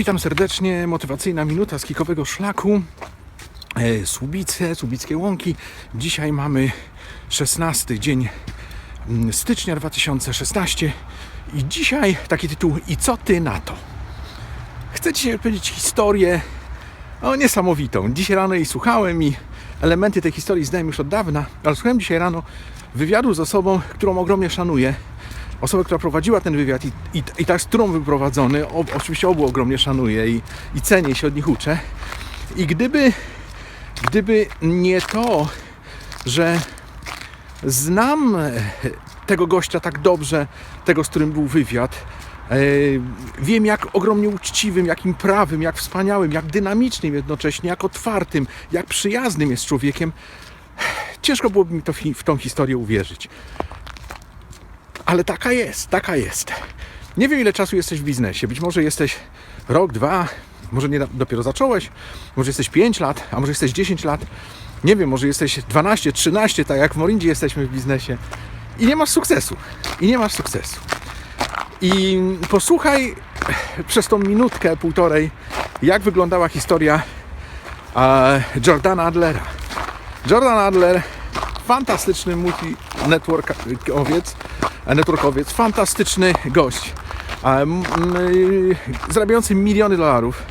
Witam serdecznie, motywacyjna minuta z kikowego szlaku. E, Słubice, Słubickie Łąki. Dzisiaj mamy 16 dzień mm, stycznia 2016 i dzisiaj taki tytuł I co ty na to? Chcę dzisiaj opowiedzieć historię o, niesamowitą. Dzisiaj rano jej słuchałem i elementy tej historii znałem już od dawna, ale słuchałem dzisiaj rano wywiadu z osobą, którą ogromnie szanuję. Osobę, która prowadziła ten wywiad i, i, i tak, z którą był prowadzony, o, oczywiście obu ogromnie szanuję i, i cenię się od nich uczę. I gdyby, gdyby nie to, że znam e, tego gościa tak dobrze, tego, z którym był wywiad, e, wiem jak ogromnie uczciwym, jakim prawym, jak wspaniałym, jak dynamicznym jednocześnie, jak otwartym, jak przyjaznym jest człowiekiem, ciężko byłoby mi to w tą historię uwierzyć. Ale taka jest, taka jest. Nie wiem, ile czasu jesteś w biznesie. Być może jesteś rok, dwa, może nie dopiero zacząłeś, może jesteś 5 lat, a może jesteś 10 lat. Nie wiem, może jesteś 12, 13, tak jak w Morindzie jesteśmy w biznesie. I nie masz sukcesu. I nie masz sukcesu. I posłuchaj przez tą minutkę, półtorej, jak wyglądała historia e, Jordana Adlera. Jordan Adler, fantastyczny multi-networkowiec, networkowiec, fantastyczny gość, y, zarabiający miliony dolarów,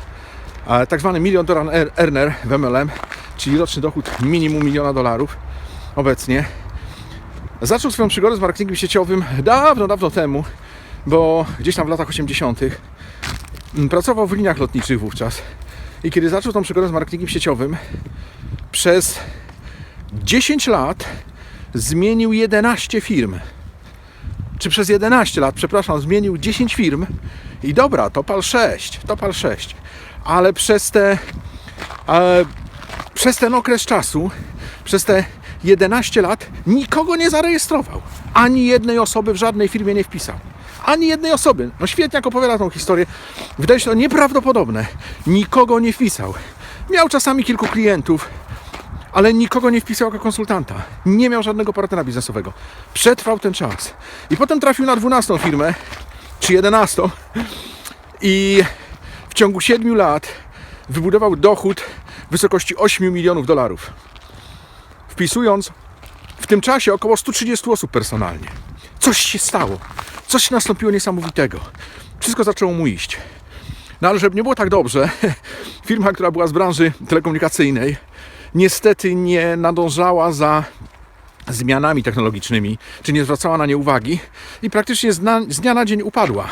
tak zwany milion dollar ear- earner w MLM, czyli roczny dochód minimum miliona dolarów obecnie. Zaczął swoją przygodę z marketingiem sieciowym dawno, dawno temu, bo gdzieś tam w latach 80. m, pracował w liniach lotniczych wówczas. I kiedy zaczął tą przygodę z marketingiem sieciowym, przez 10 lat zmienił 11 firm. Czy przez 11 lat, przepraszam, zmienił 10 firm i dobra, to pal 6, to pal 6. Ale przez te e, przez ten okres czasu, przez te 11 lat nikogo nie zarejestrował. Ani jednej osoby w żadnej firmie nie wpisał. Ani jednej osoby. No świetnie jak opowiada tą historię. Wydaje się to nieprawdopodobne. Nikogo nie wpisał. Miał czasami kilku klientów, ale nikogo nie wpisał jako konsultanta. Nie miał żadnego partnera biznesowego. Przetrwał ten czas. I potem trafił na 12 firmę, czy 11 i w ciągu 7 lat wybudował dochód w wysokości 8 milionów dolarów. Wpisując w tym czasie około 130 osób personalnie. Coś się stało. Coś nastąpiło niesamowitego. Wszystko zaczęło mu iść. No ale żeby nie było tak dobrze, firma, która była z branży telekomunikacyjnej, niestety nie nadążała za zmianami technologicznymi, czy nie zwracała na nie uwagi i praktycznie z, dnia na dzień upadła.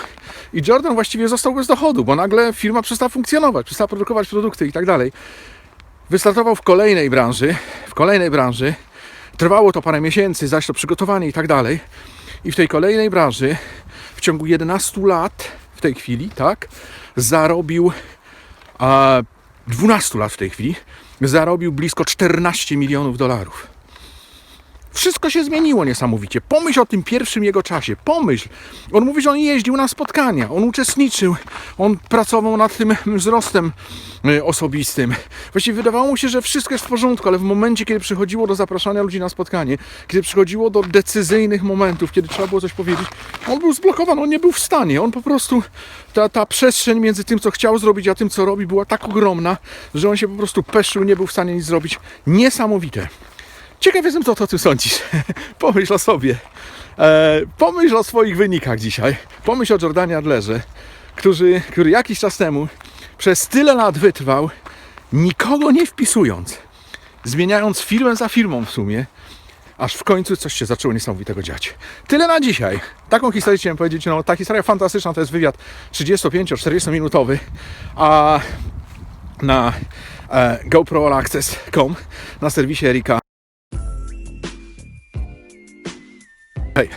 I Jordan właściwie został bez dochodu, bo nagle firma przestała funkcjonować, przestała produkować produkty i tak dalej. Wystartował w kolejnej branży, w kolejnej branży. Trwało to parę miesięcy, zaś to przygotowanie i tak dalej. I w tej kolejnej branży w ciągu 11 lat w tej chwili, tak, zarobił a 12 lat w tej chwili zarobił blisko 14 milionów dolarów. Wszystko się zmieniło niesamowicie. Pomyśl o tym pierwszym jego czasie. Pomyśl. On mówi, że on jeździł na spotkania, on uczestniczył, on pracował nad tym wzrostem y, osobistym. Właściwie wydawało mu się, że wszystko jest w porządku, ale w momencie, kiedy przychodziło do zapraszania ludzi na spotkanie, kiedy przychodziło do decyzyjnych momentów, kiedy trzeba było coś powiedzieć, on był zblokowany, on nie był w stanie. On po prostu, ta, ta przestrzeń między tym, co chciał zrobić, a tym, co robi, była tak ogromna, że on się po prostu peszył, nie był w stanie nic zrobić. Niesamowite. Ciekaw jestem, co, co ty sądzisz. Pomyśl o sobie. E, pomyśl o swoich wynikach dzisiaj. Pomyśl o Jordanie Adlerze, który, który jakiś czas temu przez tyle lat wytrwał, nikogo nie wpisując, zmieniając firmę za firmą w sumie, aż w końcu coś się zaczęło niesamowitego dziać. Tyle na dzisiaj. Taką historię chciałem powiedzieć. No, ta historia fantastyczna to jest wywiad 35-40 minutowy, a na e, na serwisie Erika はい